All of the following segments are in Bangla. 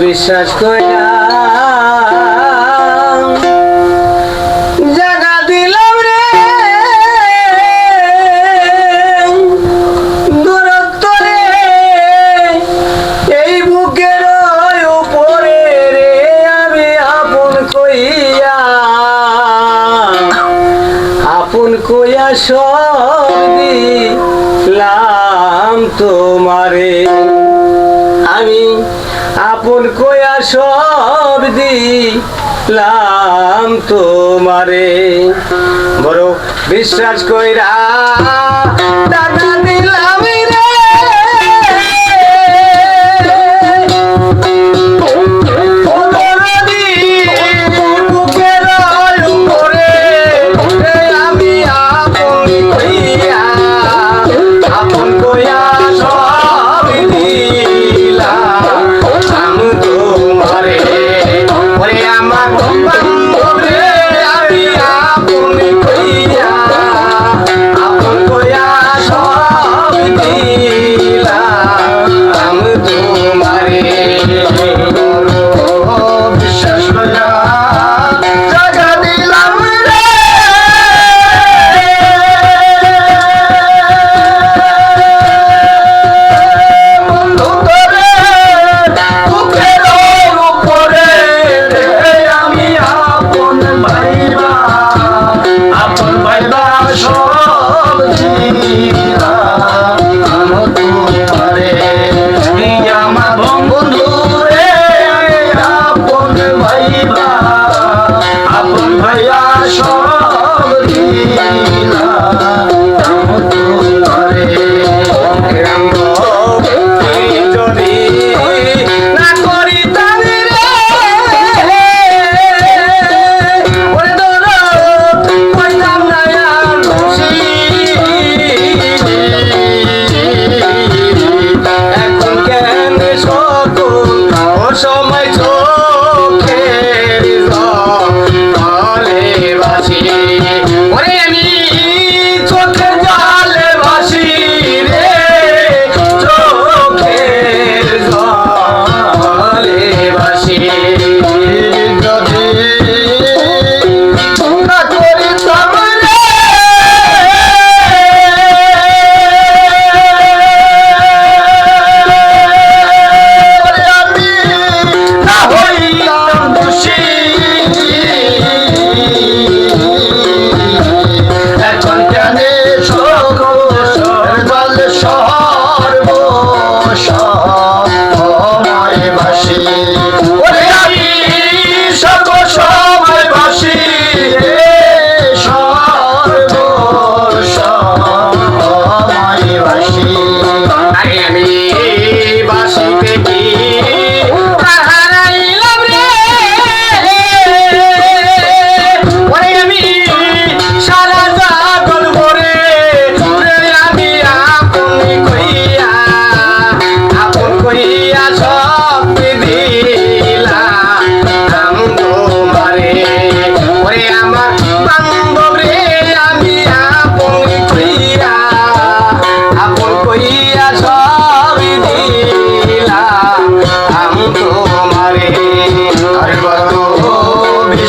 বিশ্বাস জাগা দিলাম রে। দূরত্ব রে। এই রে আমি আপন কইয়া। আপন তোমারে। আমি আপন কয়া সব দিলাম তোমারে। বড় বিশ্বাস কইরা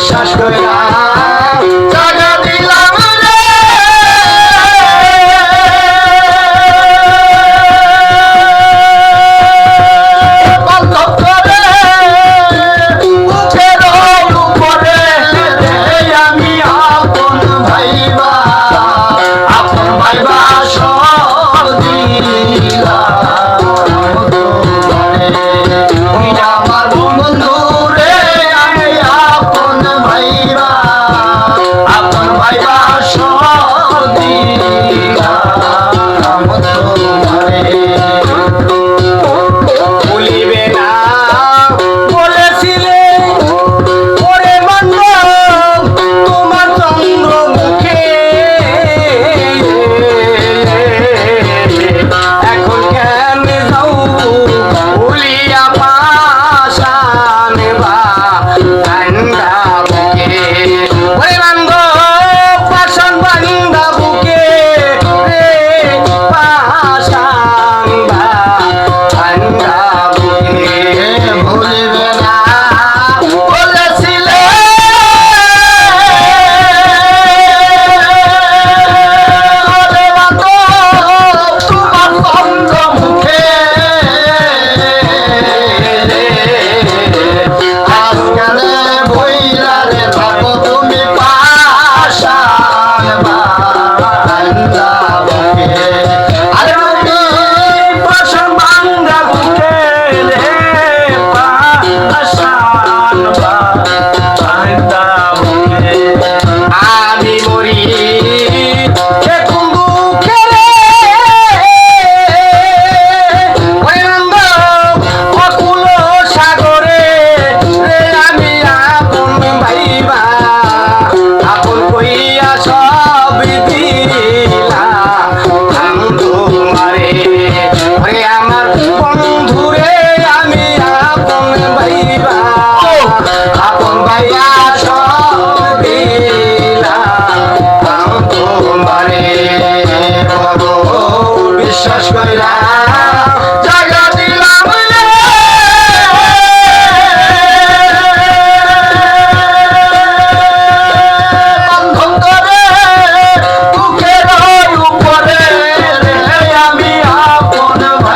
বিশ্বাস করে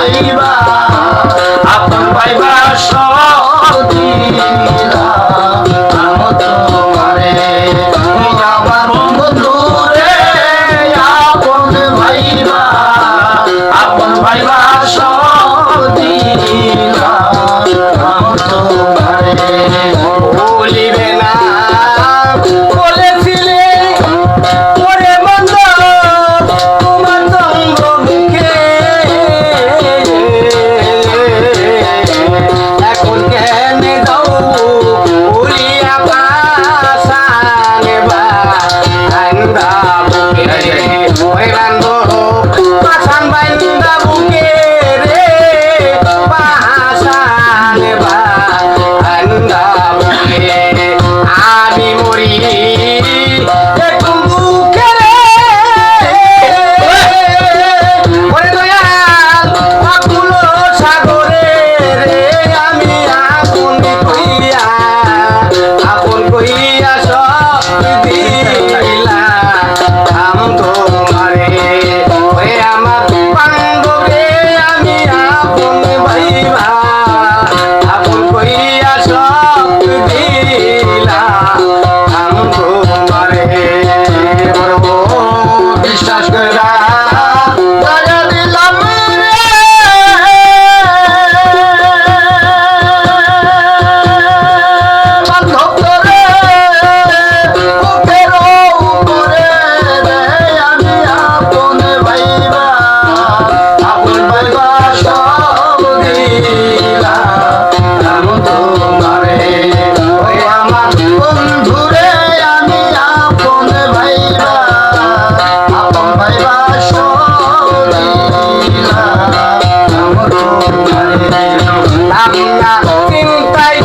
পাইবা আপন পাইবা সব আমরা চিন্তায়